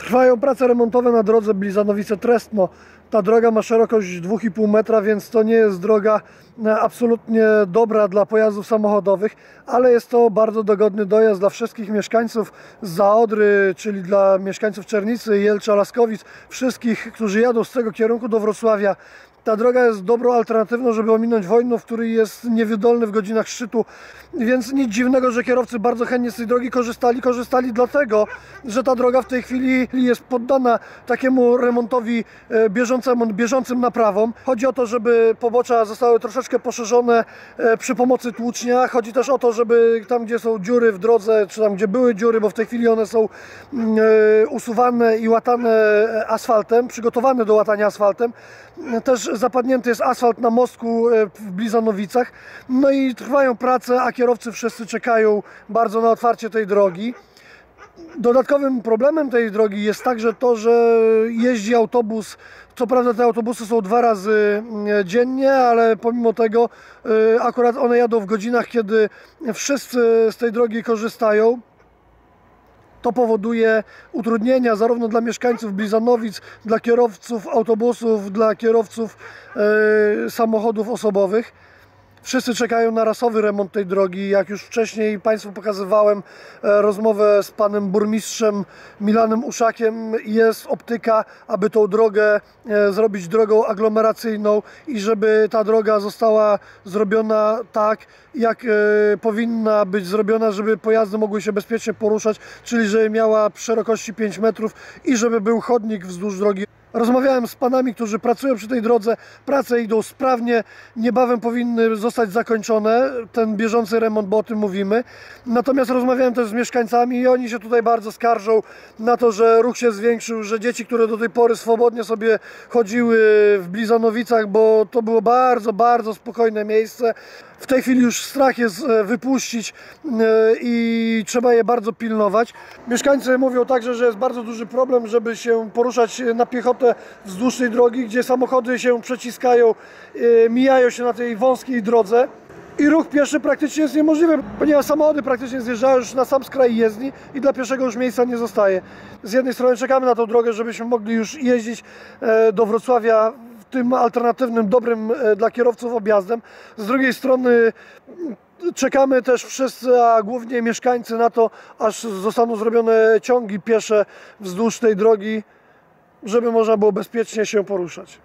Trwają prace remontowe na drodze Blizanowice-Trestno. Ta droga ma szerokość 2,5 metra, więc to nie jest droga e, absolutnie dobra dla pojazdów samochodowych, ale jest to bardzo dogodny dojazd dla wszystkich mieszkańców z Zaodry, czyli dla mieszkańców Czernicy, Jelcza, Laskowic, wszystkich, którzy jadą z tego kierunku do Wrocławia. Ta droga jest dobrą alternatywą, żeby ominąć Wojnów, który jest niewydolny w godzinach szczytu, więc nic dziwnego, że kierowcy bardzo chętnie z tej drogi korzystali. Korzystali dlatego, że ta droga w tej chwili jest poddana takiemu remontowi e, bieżącemu, bieżącym naprawom. Chodzi o to, żeby pobocza zostały troszeczkę poszerzone e, przy pomocy tłucznia. Chodzi też o to, żeby tam, gdzie są dziury w drodze, czy tam, gdzie były dziury, bo w tej chwili one są mm, e, usuwane i łatane asfaltem, przygotowane do łatania asfaltem. Też zapadnięty jest asfalt na mostku w Blizanowicach. No i trwają prace, a kierowcy wszyscy czekają bardzo na otwarcie tej drogi. Dodatkowym problemem tej drogi jest także to, że jeździ autobus. Co prawda te autobusy są dwa razy dziennie, ale pomimo tego akurat one jadą w godzinach, kiedy wszyscy z tej drogi korzystają. To powoduje utrudnienia zarówno dla mieszkańców Blizanowic, dla kierowców autobusów, dla kierowców e, samochodów osobowych. Wszyscy czekają na rasowy remont tej drogi. Jak już wcześniej Państwu pokazywałem e, rozmowę z panem burmistrzem Milanem Uszakiem, jest optyka, aby tą drogę e, zrobić drogą aglomeracyjną i żeby ta droga została zrobiona tak, jak e, powinna być zrobiona, żeby pojazdy mogły się bezpiecznie poruszać, czyli żeby miała szerokości 5 metrów i żeby był chodnik wzdłuż drogi. Rozmawiałem z panami, którzy pracują przy tej drodze. Prace idą sprawnie, niebawem powinny zostać zakończone. Ten bieżący remont, bo o tym mówimy. Natomiast rozmawiałem też z mieszkańcami i oni się tutaj bardzo skarżą na to, że ruch się zwiększył, że dzieci, które do tej pory swobodnie sobie chodziły w Blizanowicach, bo to było bardzo, bardzo spokojne miejsce. W tej chwili już strach jest e, wypuścić e, i trzeba je bardzo pilnować. Mieszkańcy mówią także, że jest bardzo duży problem, żeby się poruszać na piechotę wzdłuż tej drogi, gdzie samochody się przeciskają, e, mijają się na tej wąskiej drodze. I ruch pieszy praktycznie jest niemożliwy, ponieważ samochody praktycznie zjeżdżają już na sam skraj jezdni i dla pieszego już miejsca nie zostaje. Z jednej strony czekamy na tą drogę, żebyśmy mogli już jeździć do Wrocławia tym alternatywnym, dobrym e, dla kierowców objazdem. Z drugiej strony mm, czekamy też wszyscy, a głównie mieszkańcy na to, aż zostaną zrobione ciągi piesze wzdłuż tej drogi, żeby można było bezpiecznie się poruszać.